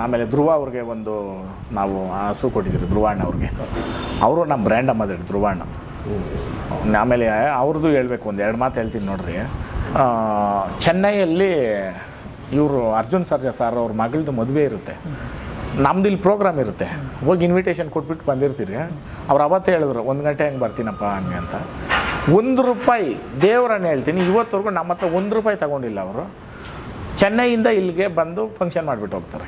ಆಮೇಲೆ ಧ್ರುವ ಅವ್ರಿಗೆ ಒಂದು ನಾವು ಹಸು ಕೊಟ್ಟಿದ್ದೀವಿ, ಧ್ರುವಣ್ಣ ಅವ್ರಿಗೆ. ಅವರು ನಮ್ಮ ಬ್ರ್ಯಾಂಡ್ ಅಂಬಾಸಿಡರ್ ಧ್ರುವಣ್ಣ. ಆಮೇಲೆ ಅವ್ರದ್ದು ಹೇಳ್ಬೇಕು, ಒಂದು ಎರಡು ಮಾತು ಹೇಳ್ತೀನಿ ನೋಡ್ರಿ. ಚೆನ್ನೈಯಲ್ಲಿ ಇವರು ಅರ್ಜುನ್ ಸರ್ಜಾ ಸರ್ ಅವ್ರ ಮಗಳದ್ದು ಮದುವೆ ಇರುತ್ತೆ. ನಮ್ದು ಇಲ್ಲಿ ಪ್ರೋಗ್ರಾಮ್ ಇರುತ್ತೆ. ಹೋಗಿ ಇನ್ವಿಟೇಷನ್ ಕೊಟ್ಬಿಟ್ಟು ಬಂದಿರ್ತೀರಿ. ಅವ್ರು ಅವತ್ತೇ ಹೇಳಿದ್ರು, ಒಂದು ಗಂಟೆ ಹೆಂಗೆ ಬರ್ತೀನಪ್ಪ ಹಂಗೆ ಅಂತ. ಒಂದು ರೂಪಾಯಿ, ದೇವ್ರನ್ನ ಹೇಳ್ತೀನಿ, ಇವತ್ತವರೆಗೂ ನಮ್ಮ ಹತ್ರ ಒಂದು ರೂಪಾಯಿ ತಗೊಂಡಿಲ್ಲ ಅವರು. ಚೆನ್ನೈಯಿಂದ ಇಲ್ಲಿಗೆ ಬಂದು ಫಂಕ್ಷನ್ ಮಾಡಿಬಿಟ್ಟು ಹೋಗ್ತಾರೆ.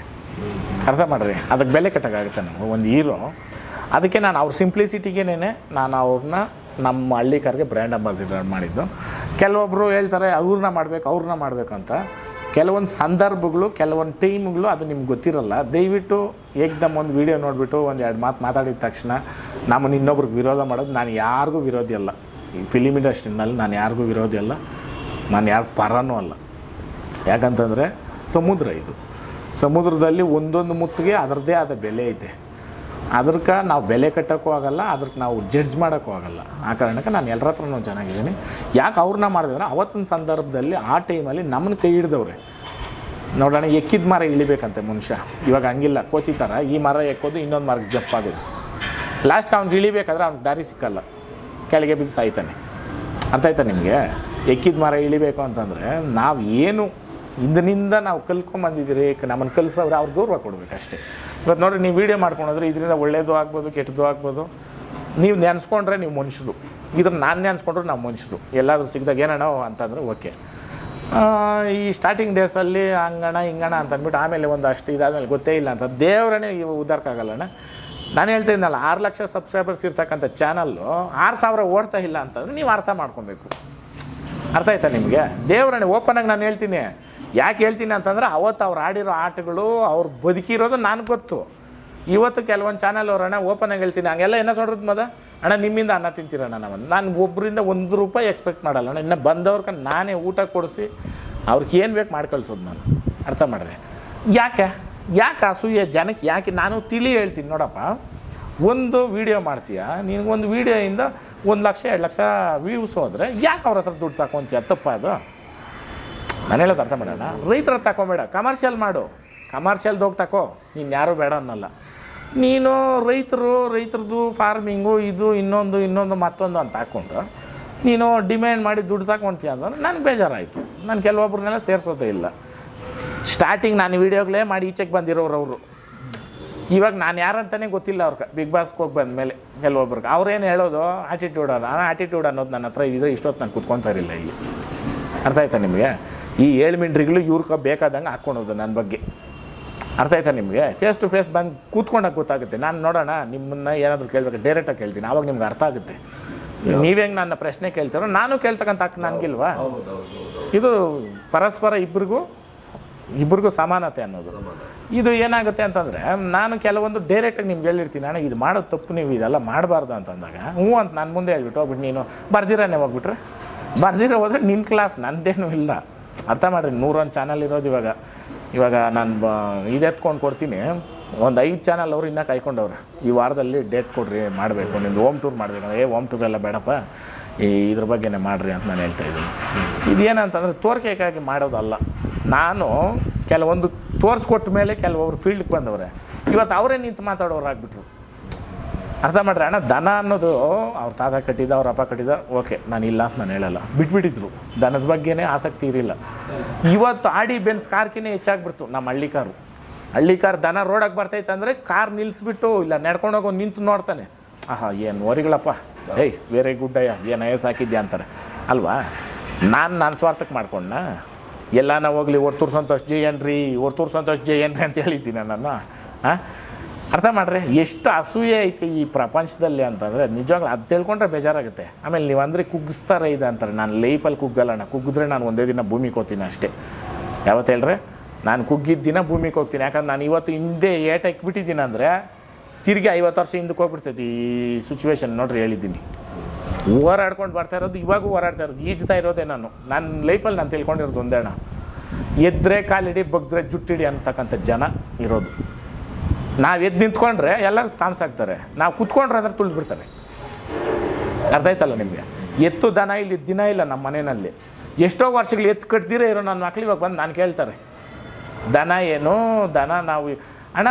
ಅರ್ಥ ಮಾಡ್ರಿ? ಅದಕ್ಕೆ ಬೆಲೆ ಕಟ್ಟೋಕ್ಕಾಗುತ್ತೆ ನಮಗೆ. ಒಂದು ಹೀರೋ, ಅದಕ್ಕೆ ನಾನು ಅವ್ರ ಸಿಂಪ್ಲಿಸಿಟಿಗೇನೆ ನಾನು ಅವ್ರನ್ನ ನಮ್ಮ ಹಳ್ಳಿಕಾರ್ಗೆ ಬ್ರ್ಯಾಂಡ್ ಅಂಬಾಸಿಡರ್ ಮಾಡಿದ್ದು. ಕೆಲವೊಬ್ಬರು ಹೇಳ್ತಾರೆ ಅವ್ರನ್ನ ಮಾಡಬೇಕು ಅವ್ರನ್ನ ಅಂತ. ಕೆಲವೊಂದು ಸಂದರ್ಭಗಳು, ಕೆಲವೊಂದು ಟೀಮ್ಗಳು ಅದು ನಿಮ್ಗೆ ಗೊತ್ತಿರಲ್ಲ. ದಯವಿಟ್ಟು ಏಕ್ದಮ್ ಒಂದು ವಿಡಿಯೋ ನೋಡಿಬಿಟ್ಟು ಒಂದು ಎರಡು ಮಾತು ಮಾತಾಡಿದ ತಕ್ಷಣ ನಮ್ಮನ್ನು ಇನ್ನೊಬ್ರಿಗೆ ವಿರೋಧ ಮಾಡೋದು ನಾನು ಯಾರಿಗೂ ವಿರೋಧಿ ಅಲ್ಲ. ಈ ಫಿಲಿಮ್ ಇಂಡಸ್ಟ್ರಿನಲ್ಲಿ ನಾನು ಯಾರಿಗೂ ವಿರೋಧಿ ಅಲ್ಲ. ನಾನು ಯಾರು ಪರನೂ ಅಲ್ಲ. ಯಾಕಂತಂದರೆ ಸಮುದ್ರ ಇದು. ಸಮುದ್ರದಲ್ಲಿ ಒಂದೊಂದು ಮುತ್ತಿಗೆ ಅದರದ್ದೇ ಆದ ಬೆಲೆ ಐತೆ ಅದಕ್ಕೆ ನಾವು ಬೆಲೆ ಕಟ್ಟೋಕ್ಕೂ ಆಗಲ್ಲ ಅದಕ್ಕೆ ನಾವು ಜಡ್ಜ್ ಮಾಡೋಕ್ಕೂ ಆಗಲ್ಲ. ಆ ಕಾರಣಕ್ಕೆ ನಾನು ಎಲ್ಲರ ಹತ್ರನೂ ಚೆನ್ನಾಗಿದ್ದೀನಿ. ಯಾಕೆ ಅವ್ರನ್ನ ಮಾಡಿದ್ರೆ ಅವತ್ತಿನ ಸಂದರ್ಭದಲ್ಲಿ ಆ ಟೈಮಲ್ಲಿ ನಮ್ಮನ್ನು ಕೈ ಹಿಡ್ದವ್ರೆ. ನೋಡೋಣ, ಎಕ್ಕಿದ ಮರ ಇಳಿಬೇಕಂತೆ ಮನುಷ್ಯ. ಇವಾಗ ಹಂಗಿಲ್ಲ ಥರ ಈ ಮರ ಎಕ್ಕೋದು, ಇನ್ನೊಂದು ಮರಕ್ಕೆ ಜಂಪ್ ಆಗೋದು. ಲಾಸ್ಟ್ಗೆ ಅವ್ನಿಗೆ ಇಳಿಬೇಕಾದ್ರೆ ಅವ್ನಿಗೆ ದಾರಿ ಸಿಕ್ಕಲ್ಲ. ಕೆಳಗೆ ಬಿದ್ದು ಸಾಯ್ತಾನೆ. ಅರ್ಥ ಆಯ್ತಾ ನಿಮಗೆ? ಎಕ್ಕಿದ ಮರ ಇಳಿಬೇಕು ಅಂತಂದರೆ ನಾವು ಏನು ಇಂದಿನಿಂದ ನಾವು ಕಲ್ತ್ಕೊಂಬಂದಿದ್ದೀರಿ ನಮ್ಮನ್ನು ಕಲಿಸೋರು ಅವ್ರಿಗೆ ಗೌರವ ಕೊಡಬೇಕು ಅಷ್ಟೇ. ಇವತ್ತು ನೋಡಿರಿ, ನೀವು ವೀಡಿಯೋ ಮಾಡ್ಕೊಂಡ್ರೆ ಇದರಿಂದ ಒಳ್ಳೇದು ಆಗ್ಬೋದು, ಕೆಟ್ಟದ್ದು ಆಗ್ಬೋದು. ನೀವು ನೆನೆಸ್ಕೊಂಡ್ರೆ ನೀವು ಮನುಷ್ಯರು. ಇದನ್ನು ನಾನು ನೆನೆಸ್ಕೊಂಡ್ರೆ ನಾವು ಮನುಷ್ಯರು. ಎಲ್ಲಾದರೂ ಸಿಗ್ದಾಗ, ಏನಣ್ಣ ಅಂತಂದ್ರೆ ಓಕೆ. ಈ ಸ್ಟಾರ್ಟಿಂಗ್ ಡೇಸಲ್ಲಿ ಹಂಗಣ, ಹಿಂಗಣ ಅಂತ ಅಂದ್ಬಿಟ್ಟು ಆಮೇಲೆ ಒಂದು ಅಷ್ಟು ಇದಾದಮೇಲೆ ಗೊತ್ತೇ ಇಲ್ಲ ಅಂತ. ದೇವರೇ ಇವು ಉದ್ದಾರಕ್ಕಾಗಲ್ಲಣ್ಣ ನಾನು ಹೇಳ್ತಾ ಇದ್ನಲ್ಲ, ಆರು ಲಕ್ಷ ಸಬ್ಸ್ಕ್ರೈಬರ್ಸ್ ಇರ್ತಕ್ಕಂಥ ಚಾನಲ್ಲು ಆರು ಸಾವಿರ ಓಡ್ತಾ ಇಲ್ಲ ಅಂತಂದ್ರೆ ನೀವು ಅರ್ಥ ಮಾಡ್ಕೊಬೇಕು. ಅರ್ಥ ಆಯ್ತಾ ನಿಮಗೆ? ದೇವರಣೆ ಓಪನಾಗಿ ನಾನು ಹೇಳ್ತೀನಿ. ಯಾಕೆ ಹೇಳ್ತೀನಿ ಅಂತಂದ್ರೆ ಅವತ್ತು ಅವ್ರು ಆಡಿರೋ ಆಟಗಳು, ಅವ್ರು ಬದುಕಿರೋದು ನಾನು ಗೊತ್ತು. ಇವತ್ತು ಕೆಲವೊಂದು ಚಾನಲ್ ಅವ್ರು, ಅಣ್ಣ ಆಗಿ ಹೇಳ್ತೀನಿ. ಹಂಗೆಲ್ಲ ಏನೋ ಸೊಡ್ರದ್ದು ಮದ? ಅಣ್ಣ, ನಿಮ್ಮಿಂದ ಅನ್ನ ತಿಂತೀರಣ್ಣ ನಾವು ನಾನು ಒಬ್ಬರಿಂದ ಒಂದು ರೂಪಾಯಿ ಎಕ್ಸ್ಪೆಕ್ಟ್ ಮಾಡಲ್ಲ ಅಣ್ಣ. ಇನ್ನು ಬಂದವ್ರ ನಾನೇ ಊಟ ಕೊಡಿಸಿ ಅವ್ರಿಗೆ ಏನು ಬೇಕು ಮಾಡಿ ಕಳ್ಸೋದು ನಾನು. ಅರ್ಥ ಮಾಡಿದೆ ಯಾಕೆ? ಯಾಕೆ ಅಸೂಯೆ? ಜನಕ್ಕೆ ಯಾಕೆ? ನಾನು ತಿಳಿ ಹೇಳ್ತೀನಿ. ನೋಡಪ್ಪ, ಒಂದು ವೀಡಿಯೋ ಮಾಡ್ತೀಯ? ನಿನಗೊಂದು ವೀಡಿಯೋಯಿಂದ ಒಂದು ಲಕ್ಷ, ಎರಡು ಲಕ್ಷ ವ್ಯೂಸ್ ಹೋದರೆ ಯಾಕೆ ಅವ್ರ ಹತ್ರ ದುಡ್ಡು ತಗೊಂತೀಯ ತಪ್ಪ ಅದು. ನಾನು ಹೇಳೋದು ಅರ್ಥ ಮಾಡೋಣ? ರೈತರ ತಗೊಬೇಡ ಕಮರ್ಷಿಯಲ್ ಮಾಡು. ಕಮರ್ಷಿಯಲ್ದು ಹೋಗಿ ತಕೋ. ನೀನು ಯಾರೂ ಬೇಡ ಅನ್ನಲ್ಲ. ನೀನು ರೈತರು, ರೈತರದ್ದು ಫಾರ್ಮಿಂಗು ಇದು, ಇನ್ನೊಂದು ಇನ್ನೊಂದು, ಮತ್ತೊಂದು ಅಂತ ಹಾಕ್ಕೊಂಡು, ನೀನು ಡಿಮ್ಯಾಂಡ್ ಮಾಡಿ ದುಡ್ಡು ತಗೊಂತೀಯ ಅಂದ್ರೆ ನನಗೆ ಬೇಜಾರಾಯಿತು. ನಾನು ಕೆಲವೊಬ್ರನ್ನೆಲ್ಲ ಸೇರಿಸೋದೇ ಇಲ್ಲ. ಸ್ಟಾರ್ಟಿಂಗ್ ನಾನು ವೀಡಿಯೋಗಳೇ ಮಾಡಿ ಈಚೆಗೆ ಬಂದಿರೋರು ಅವರು. ಇವಾಗ ನಾನು ಯಾರಂತಲೇ ಗೊತ್ತಿಲ್ಲ ಅವ್ರಿಗೆ. ಬಿಗ್ ಬಾಸ್ಗೆ ಹೋಗಿ ಬಂದ ಮೇಲೆ ಕೆಲವೊಬ್ರಿಗೆ. ಅವ್ರೇನು ಹೇಳೋದು? ಆಟಿಟ್ಯೂಡ್ ಆ ಆಟಿಟ್ಯೂಡ್ ಅನ್ನೋದು ನನ್ನ ಹತ್ರ ಇದ್ರೆ ಇಷ್ಟೊತ್ತು ನಾನು ಕುತ್ಕೊತಾ ಇರಲಿಲ್ಲ ಇಲ್ಲಿ. ಅರ್ಥ ಆಯ್ತಾ ನಿಮಗೆ? ಈ ಏಳು ಮಿಂಟ್ರಿಗಳು ಇವ್ರಿಗೆ ಬೇಕಾದಂಗೆ ಹಾಕ್ಕೊಳೋದು ನನ್ನ ಬಗ್ಗೆ. ಅರ್ಥ ಆಯ್ತಾ ನಿಮಗೆ? ಫೇಸ್ ಟು ಫೇಸ್ ಬಂದು ಕೂತ್ಕೊಂಡಾಗ ಗೊತ್ತಾಗುತ್ತೆ. ನಾನು ನೋಡೋಣ, ನಿಮ್ಮನ್ನ ಏನಾದರೂ ಕೇಳಬೇಕು? ಡೈರೆಕ್ಟಾಗಿ ಕೇಳ್ತೀನಿ. ಆವಾಗ ನಿಮ್ಗೆ ಅರ್ಥ ಆಗುತ್ತೆ. ನೀವೇ ನನ್ನ ಪ್ರಶ್ನೆ ಕೇಳ್ತಾರೋ, ನಾನು ಕೇಳ್ತಕ್ಕಂಥ ಹಕ್ಕು ನನಗಿಲ್ವಾ? ಇದು ಪರಸ್ಪರ ಇಬ್ಬರಿಗೂ ಇಬ್ಬರಿಗೂ ಸಮಾನತೆ ಅನ್ನೋದು. ಇದು ಏನಾಗುತ್ತೆ ಅಂತಂದರೆ, ನಾನು ಕೆಲವೊಂದು ಡೈರೆಕ್ಟಾಗಿ ನಿಮ್ಗೆ ಹೇಳಿರ್ತೀನಿ, ಅಣ್ಣ, ಇದು ಮಾಡೋದು ತಪ್ಪು, ನೀವು ಇದೆಲ್ಲ ಮಾಡಬಾರ್ದು ಅಂತಂದಾಗ, ಹ್ಞೂ ಅಂತ ನಾನು ಮುಂದೆ ಹೇಳ್ಬಿಟ್ಟು ಹೋಗ್ಬಿಟ್ಟು ನೀನು ಬರ್ದಿರಾನೆ ಹೋಗ್ಬಿಟ್ರೆ. ಬರ್ದಿರೋ ಹೋದ್ರೆ ನಿನ್ನ ಕ್ಲಾಸ್ ನಂದೇನು ಇಲ್ಲ. ಅರ್ಥ ಮಾಡಿರಿ, ನೂರೊಂದು ಚಾನಲ್ ಇರೋದು ಇವಾಗ. ಇವಾಗ ನಾನು ಬ, ಇದು ಎತ್ಕೊಂಡು ಕೊಡ್ತೀನಿ. ಒಂದು ಐದು ಚಾನಲ್ ಅವ್ರು ಇನ್ನೂ ಕಾಯ್ಕೊಂಡವ್ರೆ. ಈ ವಾರದಲ್ಲಿ ಡೇಟ್ ಕೊಡ್ರಿ, ಮಾಡಬೇಕು. ನಿಮ್ದು ಹೋಮ್ ಟೂರ್ ಮಾಡಬೇಕು ಏ ಹೋಮ್ ಟೂರ್ ಎಲ್ಲ ಬೇಡಪ್ಪ. ಈ, ಇದ್ರ ಬಗ್ಗೆನೇ ಮಾಡಿರಿ ಅಂತ ನಾನು ಹೇಳ್ತಾ ಇದ್ದೀನಿ. ಇದೇನಂತಂದರೆ ತೋರಿಕೆಗಾಗಿ ಮಾಡೋದಲ್ಲ. ನಾನು ಕೆಲವೊಂದು ತೋರಿಸ್ಕೊಟ್ಟ ಮೇಲೆ ಕೆಲವೊಬ್ರು ಫೀಲ್ಡ್ಗೆ ಬಂದವ್ರೆ. ಇವತ್ತು ಅವರೇ ನಿಂತು ಮಾತಾಡೋರು ಆಗ್ಬಿಟ್ರು ಅರ್ಥ ಮಾಡ್ರಿ, ಅಣ್ಣ, ದನ ಅನ್ನೋದು ಅವ್ರ ತಾತ ಕಟ್ಟಿದ ಅವ್ರ ಅಪ್ಪ ಕಟ್ಟಿದ ಓಕೆ, ನಾನು ಇಲ್ಲ ಅಂತ ನಾನು ಹೇಳಲ್ಲ. ಬಿಟ್ಬಿಟ್ಟಿದ್ರು. ದನದ ಬಗ್ಗೆನೇ ಆಸಕ್ತಿ ಇರಲಿಲ್ಲ. ಇವತ್ತು ಆಡಿ ಬೆನ್ಸ್ ಕಾರ್ಕಿನೇ ಹೆಚ್ಚಾಗ್ಬಿಡ್ತು. ನಮ್ಮ ಹಳ್ಳಿ ಕಾರು. ಹಳ್ಳಿ ಕಾರ್ ದನ ರೋಡಾಗಿ ಬರ್ತೈತೆ ಅಂದರೆ ಕಾರ್ ನಿಲ್ಲಿಸ್ಬಿಟ್ಟು ಇಲ್ಲ ನಡ್ಕೊಂಡೋಗಿ ನಿಂತು ನೋಡ್ತಾನೆ. ಆಹಾ, ಏನು ಓರಿಗಳಪ್ಪ. ಏಯ್ ವೆರಿ ಗುಡ್ ಅಯ್ಯ ಏನು ಐಎಸ್ ಹಾಕಿದ್ಯಾ ಅಂತಾರೆ. ಅಲ್ವಾ? ನಾನು ನಾನು ಸ್ವಾರ್ಥಕ್ಕೆ ಮಾಡ್ಕೊಂಡ ಎಲ್ಲಾನ ಹೋಗ್ಲಿ ಹೊರ್ತೂರು ಸಂತೋಷ್ ಜೈ ಏನ್ರಿ ಹೊರ್ತೂರು ಸಂತೋಷ್ ಜೈ ಏನ್ರಿ ಅಂತ ಹೇಳಿದ್ದೀನಿ ನಾನು ಹಾಂ ಅರ್ಥ ಮಾಡ್ರಿ, ಎಷ್ಟು ಅಸೂಯೆ ಐತೆ ಈ ಪ್ರಪಂಚದಲ್ಲಿ ಅಂತಂದರೆ, ನಿಜವಾಗ್ಲೂ ಅದು ತಿಳ್ಕೊಂಡ್ರೆ ಬೇಜಾರಾಗುತ್ತೆ. ಆಮೇಲೆ ನೀವು ಅಂದರೆ ಕುಗ್ಗಿಸ್ತಾರೆ ಇದೆ ಅಂತಾರೆ. ನಾನು ಲೈಫಲ್ಲಿ ಕುಗ್ಗಲ್ಲಣ್ಣ ಕುಗ್ಗಿದ್ರೆ ನಾನು ಒಂದೇ ದಿನ ಭೂಮಿಗೆ ಹೋಗ್ತೀನಿ ಅಷ್ಟೇ. ಯಾವತ್ತು ಹೇಳ್ರೆ? ನಾನು ಕುಗ್ಗಿದ್ದ ದಿನ ಭೂಮಿಗೆ ಹೋಗ್ತೀನಿ. ಯಾಕಂದ್ರೆ ನಾನು ಇವತ್ತು ಹಿಂದೆ ಏಟ ಇಕ್ಬಿಟ್ಟಿದ್ದೀನಿ ಅಂದರೆ, ತಿರುಗಿ ಐವತ್ತು ವರ್ಷ ಹಿಂದಕ್ಕೆ ಹೋಗ್ಬಿಡ್ತೈತಿ ಈ ಸಿಚುವೇಶನ್ ನೋಡ್ರಿ ಹೇಳಿದ್ದೀನಿ. ಹೋರಾಡ್ಕೊಂಡು ಬರ್ತಾ ಇರೋದು, ಇವಾಗೂ ಹೋರಾಡ್ತಾ ಇರೋದು, ಈಜ್ತಾ ಇರೋದೇ ನಾನು. ನನ್ನ ಲೈಫಲ್ಲಿ ನಾನು ತಿಳ್ಕೊಂಡಿರೋದು ಒಂದೇ ಅಣ್ಣ. ಎದ್ರೆ ಕಾಲಿಡಿ, ಬಗ್ದ್ರೆ ಜುಟ್ಟಿಡಿ ಅಂತಕ್ಕಂಥ ಜನ ಇರೋದು. ನಾವು ಎದ್ದು ನಿಂತ್ಕೊಂಡ್ರೆ ಎಲ್ಲರೂ ತಾಮ್ಸಾಕ್ತಾರೆ ನಾವು ಕುತ್ಕೊಂಡ್ರೆ ಅದ್ರ ತುಳಿದು ಬಿಡ್ತಾರೆ. ಅರ್ಥ ಆಯ್ತಲ್ಲ ನಿಮಗೆ? ಎತ್ತು ದನ ಇಲ್ಲಿ, ದಿನ ಇಲ್ಲ ನಮ್ಮ ಮನೆಯಲ್ಲಿ. ಎಷ್ಟೋ ವರ್ಷಗಳು ಎತ್ತು ಕಟ್ತೀರ ಇರೋ ನನ್ನ ಮಕ್ಳು ಇವಾಗ ಬಂದು ನಾನು ಕೇಳ್ತಾರೆ. ದನ ಏನು, ದನ ನಾವು ಅಣ್ಣ,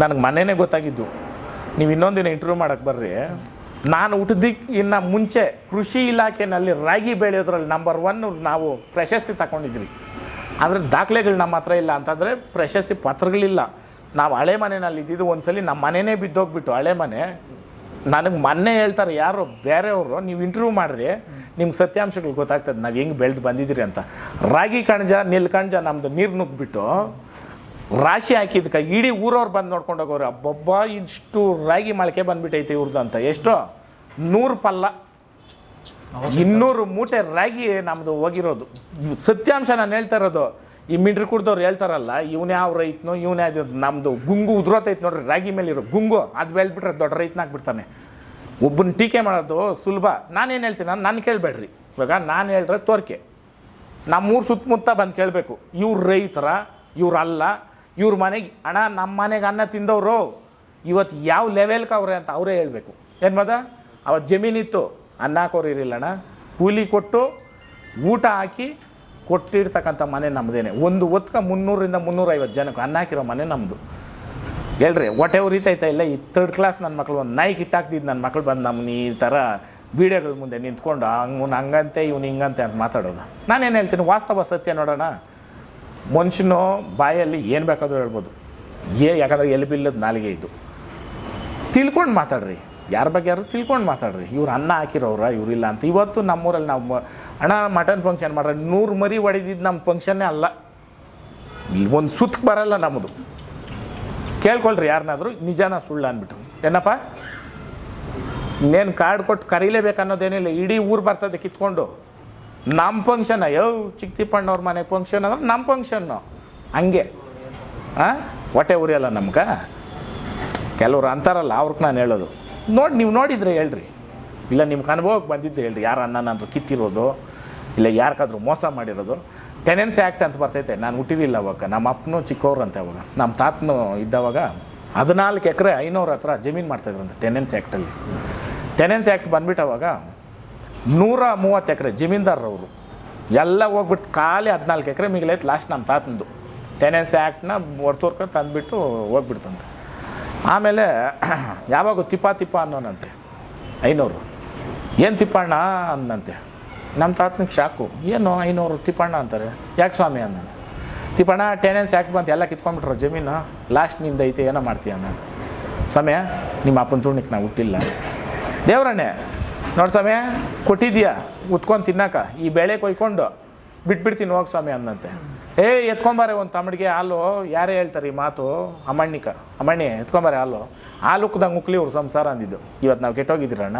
ನನಗೆ ಮನೆಯೇ ಗೊತ್ತಾಗಿದ್ದು. ನೀವು ಇನ್ನೊಂದಿನ ಇಂಟರ್ವ್ಯೂ ಮಾಡೋಕ್ಕೆ ಬರ್ರಿ. ನಾನು ಹುಟ್ಟಿದ್ದಕ್ಕೆ ಇನ್ನು ಮುಂಚೆ ಕೃಷಿ ಇಲಾಖೆನಲ್ಲಿ ರಾಗಿ ಬೆಳೆಯೋದ್ರಲ್ಲಿ ನಂಬರ್ ಒನ್ ನಾವು ಪ್ರಶಸ್ತಿ ತಗೊಂಡಿದ್ರಿ ಆದರೆ ದಾಖಲೆಗಳು ನಮ್ಮ ಹತ್ರ ಇಲ್ಲ ಅಂತಂದರೆ ಪ್ರಶಸ್ತಿ ಪತ್ರಗಳಿಲ್ಲ. ನಾವು ಹಳೆ ಮನೆಯಲ್ಲಿ ಇದ್ದಿದ್ದು ಒಂದ್ಸಲಿ ನಮ್ಮ ಮನೆಯೇ ಬಿದ್ದೋಗ್ಬಿಟ್ಟು ಹಳೆ ಮನೆ. ನನಗೆ ಮೊನ್ನೆ ಹೇಳ್ತಾರೆ ಯಾರೋ ಬೇರೆಯವರು ನೀವು ಇಂಟರ್ವ್ಯೂ ಮಾಡಿರಿ ನಿಮ್ಗೆ ಸತ್ಯಾಂಶಗಳು ಗೊತ್ತಾಗ್ತದೆ ನಾವು ಹೆಂಗೆ ಬೆಳೆದು ಬಂದಿದ್ದೀರಿ ಅಂತ. ರಾಗಿ ಕಣಜ ನಿಲ್ ಕಣಜ ನಮ್ಮದು ನೀರು ನುಗ್ಗಿಬಿಟ್ಟು ರಾಶಿ ಹಾಕಿದ್ಕ ಇಡೀ ಊರವ್ರು ಬಂದು ನೋಡ್ಕೊಂಡು ಹೋಗೋರು ಅಬ್ಬಬ್ಬ ಇಷ್ಟು ರಾಗಿ ಮೊಳಕೆ ಬಂದ್ಬಿಟ್ಟೈತೆ ಇವ್ರದ್ದು ಅಂತ. ಎಷ್ಟು? ನೂರು ಪಲ್ಲ. ಇನ್ನೂರು ಮೂಟೆ ರಾಗಿ ನಮ್ಮದು ಹೋಗಿರೋದು. ಸತ್ಯಾಂಶ ನಾನು ಹೇಳ್ತಾ ಇರೋದು ಈ ಮಿಂಡ್ರಿ ಕುಡ್ದವ್ರು ಹೇಳ್ತಾರಲ್ಲ, ಇವನು ಯಾವ ರೈತನೋ, ಇವನೇ ಅದು ನಮ್ಮದು ಗುಂಗು ಉದ್ರೋತೈತೆ ನೋಡ್ರಿ, ರಾಗಿ ಮೇಲೆ ಇರೋ ಗುಂಗು, ಅದು ಬೆಳೆದ್ಬಿಟ್ರೆ ದೊಡ್ಡ ರೈತನಾಗ್ಬಿಡ್ತಾನೆ ಒಬ್ಬನ ಟೀಕೆ ಮಾಡೋದು ಸುಲಭ. ನಾನೇನು ಹೇಳ್ತೀನಿ, ನಾನು ನಾನು ಕೇಳಬೇಡ್ರಿ. ಇವಾಗ ನಾನು ಹೇಳ್ರೆ ತೋರಿಕೆ. ನಮ್ಮೂರು ಸುತ್ತಮುತ್ತ ಬಂದು ಕೇಳಬೇಕು. ಇವ್ರು ರೈತರ, ಇವ್ರು ಅಲ್ಲ, ಇವ್ರ ಮನೆಗೆ ಅಣ್ಣ ನಮ್ಮ ಮನೆಗೆ ಅನ್ನ ತಿಂದವರು ಇವತ್ತು ಯಾವ ಲೆವೆಲ್ಗೆ ಅವ್ರೆ ಅಂತ ಅವರೇ ಹೇಳಬೇಕು. ಏನು ಮದ ಅವತ್ತು ಜಮೀನಿತ್ತು ಅನ್ನ ಹಾಕೋರು ಇರಲಿಲ್ಲಣ್ಣ ಕೂಲಿ ಕೊಟ್ಟು ಊಟ ಹಾಕಿ ಕೊಟ್ಟಿರ್ತಕ್ಕಂಥ ಮನೆ ನಮ್ಮದೇನೆ ಒಂದು ಹೊತ್ಕ ಮುನ್ನೂರಿಂದ ಮುನ್ನೂರೈವತ್ತು ಜನಕ್ಕೆ ಅನ್ನ ಹಾಕಿರೋ ಮನೆ ನಮ್ಮದು ಹೇಳ್ರಿ ಹೊಟ್ಟೆ ಉರಿತೈತಾ ಇಲ್ಲ, ಈ ತರ್ಡ್ ಕ್ಲಾಸ್ ನನ್ನ ಮಕ್ಕಳು ಒಂದು ನಾಯಿ ಕಿಟ್ಟಾಕ್ತಿದ್ದು ನನ್ನ ಮಕ್ಕಳು ಬಂದು ನಮ್ಮನ್ನ ಈ ಥರ ವೀಡಿಯೋಗಳ ಮುಂದೆ ನಿಂತ್ಕೊಂಡು, ಹಂಗೆ ಹಂಗಂತೆ, ಇವ್ನು ಹಿಂಗಂತೆ ಅಂತ ಮಾತಾಡೋದು. ನಾನೇನು ಹೇಳ್ತೀನಿ, ವಾಸ್ತವ ಸತ್ಯ ನೋಡೋಣ. ಮನುಷ್ಯನು ಬಾಯಲ್ಲಿ ಏನು ಬೇಕಾದರೂ ಹೇಳ್ಬೋದು. ಏ, ಯಾಕಂದ್ರೆ ಎಲ್ಲಿ ಬಿಲ್ಲದ ನಾಲಿಗೆ ಇದು. ತಿಳ್ಕೊಂಡು ಮಾತಾಡ್ರಿ. ಯಾರ ಬಗ್ಗೆ ಯಾರು ತಿಳ್ಕೊಂಡು ಮಾತಾಡ್ರಿ? ಇವ್ರು ಅನ್ನ ಹಾಕಿರೋರ ಇವರಿಲ್ಲ ಅಂತ. ಇವತ್ತು ನಮ್ಮೂರಲ್ಲಿ ನಾವು ಅಣ್ಣ ಮಟನ್ ಫಂಕ್ಷನ್ ಮಾಡ್ರೆ ನೂರು ಮರಿ ಹೊಡೆದಿದ್ದು ನಮ್ಮ ಫಂಕ್ಷನ್ನೇ ಅಲ್ಲ. ಇಲ್ಲಿ ಒಂದು ಸುತ್ತ ಬರಲ್ಲ ನಮ್ಮದು ಕೇಳ್ಕೊಳ್ರಿ ಯಾರನ್ನಾದರೂ ನಿಜಾನ ಸುಳ್ಳು ಅಂದ್ಬಿಟ್ಟು ಏನಪ್ಪ? ಇನ್ನೇನು ಕಾರ್ಡ್ ಕೊಟ್ಟು ಕರೀಲೇಬೇಕು ಅನ್ನೋದೇನಿಲ್ಲ ಇಡೀ ಊರು ಬರ್ತದೆ ಕಿತ್ಕೊಂಡು. ನಮ್ಮ ಫಂಕ್ಷನ್ ಯೋ ಚಿಕ್ಕ ತಿಪ್ಪಣ್ಣವ್ರ ಮನೆ ಫಂಕ್ಷನ್ ಅಂದ್ರೆ ನಮ್ಮ ಫಂಕ್ಷನ್ನು ಹಂಗೆ. ಹಾಂ ಹೊಟ್ಟೆ ಉರಿಯಲ್ಲ ನಮ್ಗೆ? ಕೆಲವ್ರು ಅಂತಾರಲ್ಲ, ಅವ್ರಿಗೆ ನಾನು ಹೇಳೋದು. ನೋಡಿ, ನೀವು ನೋಡಿದರೆ ಹೇಳ್ರಿ. ಇಲ್ಲ, ನಿಮ್ಗೆ ಅನುಭವಕ್ಕೆ ಬಂದಿದ್ದು ಹೇಳ್ರಿ. ಯಾರು ಅನ್ನನಾದ್ರು ಕಿತ್ತಿರೋದು, ಇಲ್ಲ ಯಾರಿಗಾದ್ರೂ ಮೋಸ ಮಾಡಿರೋದು. ಟೆನೆನ್ಸಿ ಆ್ಯಕ್ಟ್ ಅಂತ ಬರ್ತೈತೆ. ನಾನು ಹುಟ್ಟಿರಲಿಲ್ಲ ಅವಾಗ. ನಮ್ಮ ಅಪ್ಪನೂ ಚಿಕ್ಕವ್ರು ಅಂತ ಅವಾಗ. ನಮ್ಮ ತಾತನು ಇದ್ದವಾಗ ಹದಿನಾಲ್ಕು ಎಕರೆ ಐನೂರು ಹತ್ರ ಜಮೀನು ಮಾಡ್ತಾಯಿದ್ರಂತೆ ಟೆನೆನ್ಸಿ ಆ್ಯಕ್ಟಲ್ಲಿ ಟೆನೆನ್ಸಿ ಆ್ಯಕ್ಟ್ ಬಂದ್ಬಿಟ್ಟು ಅವಾಗ ನೂರ ಮೂವತ್ತು ಎಕರೆ ಜಮೀನ್ದಾರರವರು ಎಲ್ಲ ಹೋಗ್ಬಿಟ್ಟು ಖಾಲಿ ಹದಿನಾಲ್ಕು ಎಕರೆ ಮಿಗಿಲೈತೆ ಲಾಸ್ಟ್ ನಮ್ಮ ತಾತನದು. ಟೆನೆನ್ಸಿ ಆ್ಯಕ್ಟ್ನ ಹೊರ್ತೋರ್ಕೊಂಡು ತಂದುಬಿಟ್ಟು ಹೋಗ್ಬಿಡ್ತಂತೆ. ಆಮೇಲೆ ಯಾವಾಗ ತಿಪ್ಪ ತಿಪ್ಪ ಅನ್ನೋನಂತೆ. ಐನೂರು. ಏನು ತಿಪ್ಪಣ್ಣ ಅಂದಂತೆ ನಮ್ಮ ತಾತನಿಗೆ ಶಾಕು. ಏನು ಐನೂರು ತಿಪ್ಪಣ್ಣ ಅಂತಾರೆ? ಯಾಕೆ ಸ್ವಾಮಿ ಅಂದಂತೆ ತಿಪ್ಪಣ್ಣ ಟೆನೆನ್ಸ್ ಯಾಕೆ ಬಂತು? ಎಲ್ಲ ಕಿತ್ಕೊಂಡ್ಬಿಟ್ರು ಜಮೀನು. ಲಾಸ್ಟ್ನಿಂದ ಐತೆ, ಏನೋ ಮಾಡ್ತೀಯ ನಾನು ಸಮಯ ನಿಮ್ಮ ಅಪ್ಪನ ತುಣಿಕ್ ನಾವು ಹುಟ್ಟಿಲ್ಲ. ದೇವ್ರಣ್ಣೆ, ನೋಡಿ ಸಮಯ ಕೊಟ್ಟಿದ್ಯಾ? ಉತ್ಕೊಂಡು ತಿನ್ನಕ. ಈ ಬೆಳೆ ಕೊಯ್ಕೊಂಡು ಬಿಟ್ಬಿಡ್ತೀನಿ ಹೋಗಿ ಸ್ವಾಮಿ ಅಂದಂತೆ ಏ, ಎತ್ಕೊಂಬಾರೆ ಒಂದು ತಮ್ಮಡಿಗೆ ಹಾಲು. ಯಾರೇ ಹೇಳ್ತಾರೆ ಈ ಮಾತು? ಅಮಣ್ಣಿಕ. ಅಮಣ್ಣಿ, ಎತ್ಕೊಂಬಾರೆ ಹಾಲು. ಹಾಲು ಕುದಂಗೆ ಮುಕ್ಲಿ ಅವ್ರು ಸಂಸಾರ ಅಂದಿದ್ದು. ಇವತ್ತು ನಾವು ಕೆಟ್ಟೋಗಿದ್ದೀರಣ್ಣ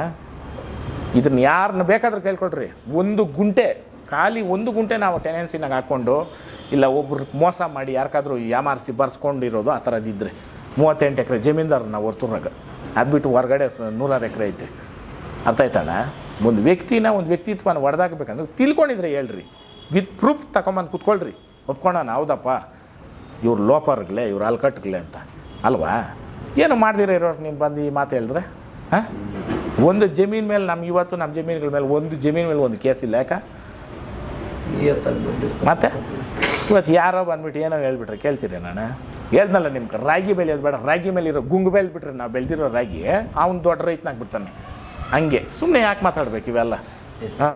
ಇದನ್ನ ಯಾರನ್ನ ಬೇಕಾದ್ರೂ ಕೇಳ್ಕೊಡ್ರಿ ಒಂದು ಗುಂಟೆ, ಖಾಲಿ ಒಂದು ಗುಂಟೆ ನಾವು ಟೆನೆನ್ಸಿನಾಗ ಹಾಕ್ಕೊಂಡು, ಇಲ್ಲ ಒಬ್ರು ಮೋಸ ಮಾಡಿ ಯಾರಿಗಾದ್ರೂ ಯಾಮಾರಿಸಿ ಬರ್ಸ್ಕೊಂಡಿರೋದು ಆ ಥರದ್ದಿದ್ರೆ ಮೂವತ್ತೆಂಟು ಎಕರೆ ಜಮೀನ್ದಾರ ನಾವು ಹೊರ್ತೂರಾಗ ಅದ್ಬಿಟ್ಟು ಹೊರಗಡೆ ಸ ನೂರಾರು ಎಕರೆ ಐತೆ. ಅರ್ಥ ಆಯ್ತಣ್ಣ ಒಂದು ವ್ಯಕ್ತಿನ ಒಂದು ವ್ಯಕ್ತಿತ್ವನ ಹೊಡೆದಾಕ್ಬೇಕಂದ್ರೆ ತಿಳ್ಕೊಂಡಿದ್ರೆ ಹೇಳ್ರಿ. ವಿತ್ ಪ್ರೂಫ್ ತಗೊಂಬಂದು ಕುತ್ಕೊಳ್ರಿ. ಒಪ್ಕೊಳ್ಳೋಣ ಹೌದಪ್ಪ ಇವ್ರು ಲೋಪರ್ಗಳೇ ಇವ್ರು ಅಲ್ಕಟ್ಗಳೇ ಅಂತ. ಅಲ್ವಾ? ಏನು ಮಾಡ್ದಿರ ಇರೋರು ನೀನು ಬಂದು ಈ ಮಾತು ಹೇಳಿದ್ರೆ? ಹಾಂ? ಒಂದು ಜಮೀನ್ ಮೇಲೆ ನಮ್ಮ ಇವತ್ತು ನಮ್ಮ ಜಮೀನುಗಳ ಮೇಲೆ ಒಂದು ಜಮೀನ್ ಮೇಲೆ ಒಂದು ಕೇಸ್ ಇಲ್ಲ ಯಾಕೆ? ಮತ್ತೆ? ಇವತ್ತು ಯಾರೋ ಬಂದ್ಬಿಟ್ಟು ಏನೋ ಹೇಳ್ಬಿಟ್ರೆ ಕೇಳ್ತೀರಿ ನಾನು? ಹೇಳ್ದಲ್ಲ ನಿಮ್ಗೆ ರಾಗಿ ಬೆಳೆಯೋದು ಬೇಡ ರಾಗಿ ಮೇಲೆ ಇರೋ ಗುಂಗು ಬೆಳೆದ್ಬಿಟ್ರೆ ನಾವು ಬೆಳೆದಿರೋ ರಾಗಿ ಅವ್ನು ದೊಡ್ಡ ರೈತನಾಗ್ಬಿಡ್ತಾನೆ ಹಂಗೆ ಸುಮ್ಮನೆ ಯಾಕೆ ಮಾತಾಡ್ಬೇಕು ಇವೆಲ್ಲ. ಹಾಂ.